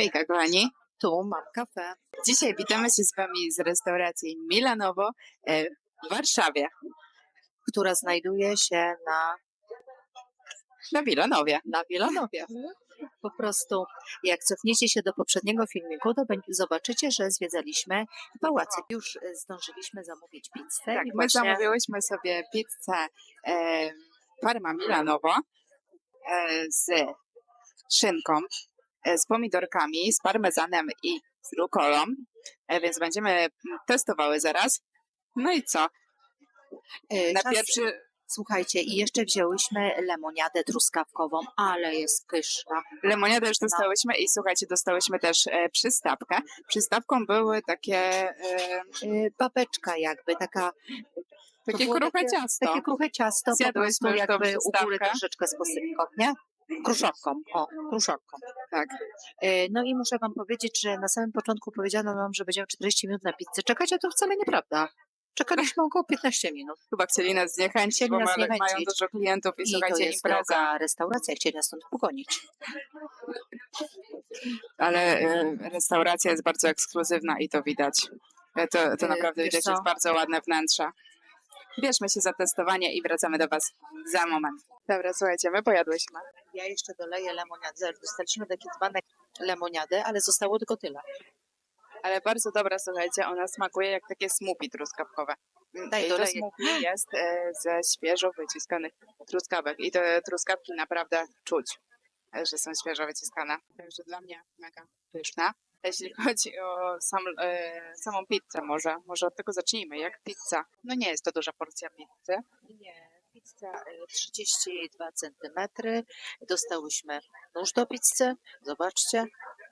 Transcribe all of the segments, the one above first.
Hejka kochani, Tu mam kafę. dzisiaj witamy się z Wami z restauracji Milanowo e, w Warszawie, która znajduje się na, na Milanowie. na Wilanowie. Po prostu, jak cofniecie się do poprzedniego filmiku, to będzie- zobaczycie, że zwiedzaliśmy pałacyk. Już zdążyliśmy zamówić pizzę. Tak, my właśnie zamówiłyśmy sobie pizzę e, Parma Milanowo e, z szynką, z pomidorkami, z parmezanem i z rukolą, e, więc będziemy testowały zaraz. No i co? e, Na czas- pierwszy Słuchajcie, i jeszcze wzięłyśmy lemoniadę truskawkową, ale jest pyszna. Lemoniadę już dostałyśmy i słuchajcie, dostałyśmy też e, przystawkę. Przystawką były takie, e, E, Babeczka jakby, taka takie kruche takie- ciasto. takie kruche ciasto, po prostu jakby u góry troszeczkę z posypką, nie? Kruszonką, o, kruszonką. Tak. E, No i muszę wam powiedzieć, że na samym początku powiedziano nam, że będziemy 40 minut na pizzę czekać, a to wcale nieprawda. Czekaliśmy około 15 minut. Chyba chcieli nas zniechęcić, Chcieli bo nas ma, mają zniechęcić. dużo klientów i, I to słuchajcie, jest impreza. droga restauracja, chcieli nas stąd pogonić. Ale e, restauracja jest bardzo ekskluzywna i to widać. E, To, to naprawdę wiesz widać, co? jest bardzo ładne wnętrze. Bierzmy się za testowanie i wracamy do Was za moment. Dobra, słuchajcie, my pojadłyśmy. Ja jeszcze doleję lemoniadę. Dostaliśmy taki dzbanek lemoniady, ale zostało tylko tyle. Ale bardzo dobra, słuchajcie, ona smakuje jak takie smoothie truskawkowe. Mm, Daj, I to doleję. smoothie jest e, ze świeżo wyciskanych truskawek i te truskawki naprawdę czuć, e, że są świeżo wyciskane. Także dla mnie mega pyszna. Jeśli chodzi o sam, e, samą pizzę może, może od tego zacznijmy. Jak pizza? No nie jest to duża porcja pizzy. Nie, pizza e, 32 cm. Dostałyśmy nóż do pizzy. Zobaczcie.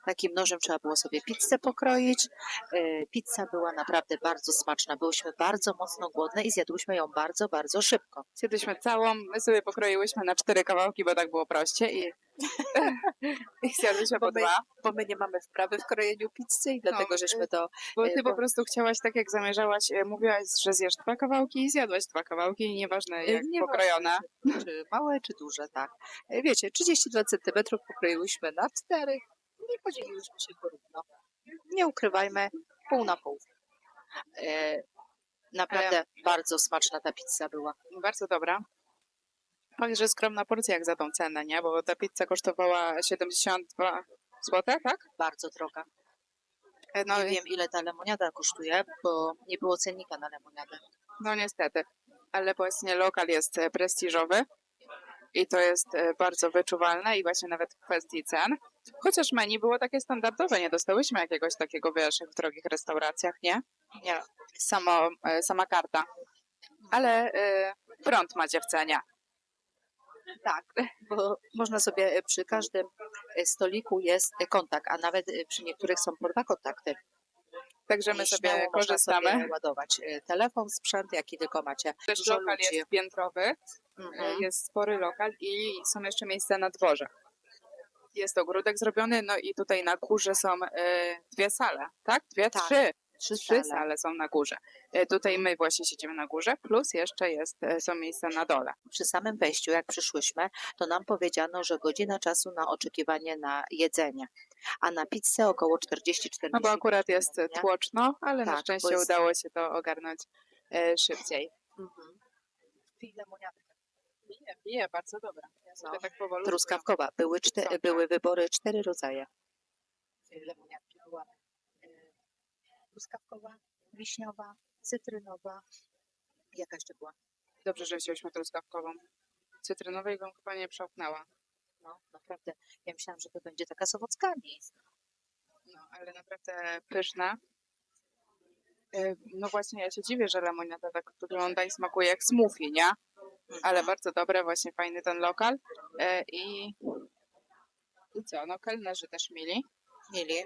Takim nożem trzeba było sobie pizzę pokroić. E, Pizza była naprawdę bardzo smaczna. Byłyśmy bardzo mocno głodne i zjadłyśmy ją bardzo, bardzo szybko. Zjedliśmy całą, my sobie pokroiłyśmy na cztery kawałki, bo tak było prościej i, i zjadliśmy po my- dwa. Bo my nie mamy wprawy w krojeniu pizzy i dlatego No, żeśmy to Bo E, ty bo- po prostu chciałaś tak jak zamierzałaś, e, mówiłaś, że zjesz dwa kawałki i zjadłaś dwa kawałki i nieważne jak Nie pokrojone. Czy, czy małe, czy duże, tak. Wiecie, 32 cm pokroiłyśmy na cztery i podzieliłyśmy się porówno. Nie ukrywajmy, pół na pół. E, naprawdę bardzo smaczna ta pizza była. Bardzo dobra. Fakt, że skromna porcja jak za tą cenę, nie? Bo ta pizza kosztowała 72 zł, tak? Bardzo droga. E, No, Nie wiem, ile ta lemoniada kosztuje, bo nie było cennika na lemoniadę. no niestety. Ale właśnie lokal jest e, prestiżowy i to jest e, bardzo wyczuwalne i właśnie nawet w kwestii cen. Chociaż menu było takie standardowe, nie dostałyśmy jakiegoś takiego, wiesz, jak w drogich restauracjach, nie? Nie, Samo, e, sama karta. Ale e, prąd macie w cenie. tak, bo można sobie e, przy każdym stoliku jest kontakt, a nawet przy niektórych są po dwa kontakty. Także my I sobie korzystamy. Sobie ładować telefon, sprzęt, jaki tylko macie. Też Dużo lokal ludzi. jest piętrowy, e, Mhm. jest spory lokal i są jeszcze miejsca na dworze. Jest ogródek zrobiony, no i tutaj na górze są e, dwie sale, tak? Dwie, Tak, trzy. Trzy Trzy sale. sale są na górze. E, tutaj my właśnie siedzimy na górze, plus jeszcze jest, e, są miejsca na dole. Przy samym wejściu, jak przyszłyśmy, to nam powiedziano, że godzina czasu na oczekiwanie na jedzenie, a na pizzę około 40-40 No bo akurat jest nie? tłoczno, ale na Tak, bo szczęście jest- udało się to ogarnąć e, szybciej. Mhm. Bije, bije, bardzo dobra. Ja sobie No. tak powolutku. Truskawkowa. Były, czte, były wybory cztery rodzaje. Lemoniadki była e, truskawkowa, wiśniowa, cytrynowa. Jaka jeszcze była? Dobrze, że wzięliśmy truskawkową. Cytrynowej bym chyba nie przełknęła. No, naprawdę. Ja myślałam, że to będzie taka z owockami. No, ale naprawdę pyszna. E, No właśnie, ja się dziwię, że lemoniada tak wygląda i smakuje jak smoothie, nie? Ale bardzo dobre, właśnie fajny ten lokal. E, I, i co, no kelnerzy też mieli. Mieli.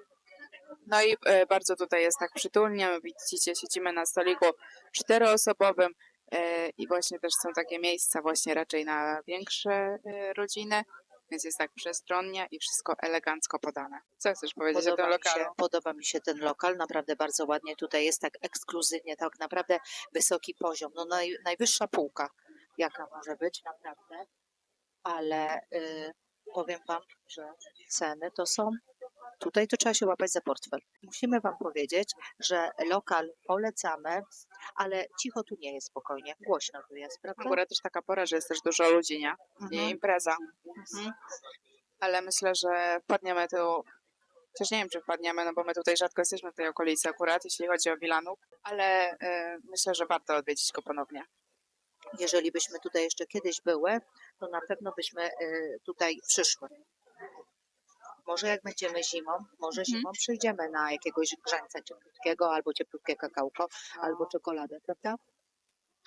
No i e, bardzo tutaj jest tak przytulnie. Widzicie, siedzimy na stoliku czteroosobowym e, i właśnie też są takie miejsca właśnie raczej na większe e, rodziny, więc jest tak przestronnie i wszystko elegancko podane. Co chcesz powiedzieć o tym Podoba mi, lokalu? się, podoba mi się ten lokal, naprawdę bardzo ładnie. Tutaj jest tak ekskluzywnie, tak naprawdę wysoki poziom. No naj, najwyższa półka, jaka może być, naprawdę. Ale y, powiem Wam, że ceny to są tutaj to trzeba się łapać za portfel. Musimy Wam powiedzieć, że lokal polecamy, ale cicho tu nie jest spokojnie, głośno tu jest, prawda? Akurat też taka pora, że jest też dużo ludzi, nie? I Mhm. impreza. Mhm. Ale myślę, że wpadniemy tu. Chociaż nie wiem, czy wpadniemy, no bo my tutaj rzadko jesteśmy w tej okolicy akurat, jeśli chodzi o Wilanów, ale y, myślę, że warto odwiedzić go ponownie. Jeżeli byśmy tutaj jeszcze kiedyś były, to na pewno byśmy y, tutaj przyszły. Może jak będziemy zimą, może Mhm. zimą przyjdziemy na jakiegoś grzańca cieplutkiego, albo cieplutkie kakałko, albo czekoladę, prawda?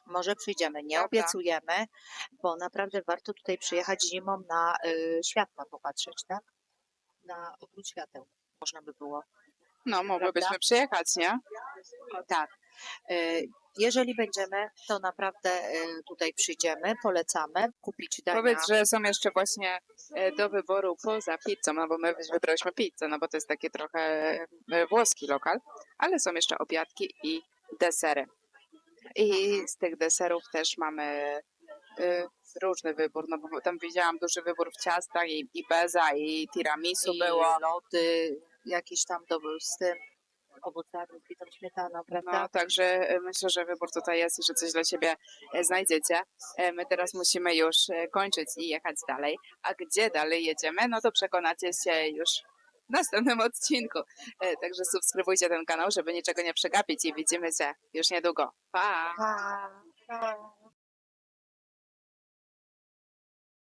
Może przyjdziemy, nie Prawda. obiecujemy, bo naprawdę warto tutaj przyjechać zimą na y, światła popatrzeć, tak? Na obrót świateł. Można by było. No, mogłybyśmy przyjechać, nie? O, tak. Y, Jeżeli będziemy, to naprawdę y, tutaj przyjdziemy, polecamy kupić dania. Powiedz, że są jeszcze właśnie e, do wyboru poza pizzą, no bo my wybrałyśmy pizzę, no bo to jest taki trochę e, włoski lokal, ale są jeszcze obiadki i desery. I z tych deserów też mamy e, różny wybór, no bo tam widziałam duży wybór w ciastach i, i beza i tiramisu i było. loty jakieś tam do, z tym owocami, z bitą śmietaną, prawda? No, także e, myślę, że wybór tutaj jest i że coś dla siebie e, znajdziecie. E, My teraz musimy już kończyć i jechać dalej. A gdzie dalej jedziemy, no to przekonacie się już w następnym odcinku. Także subskrybujcie ten kanał, żeby niczego nie przegapić i widzimy się już niedługo. Pa! Pa, pa.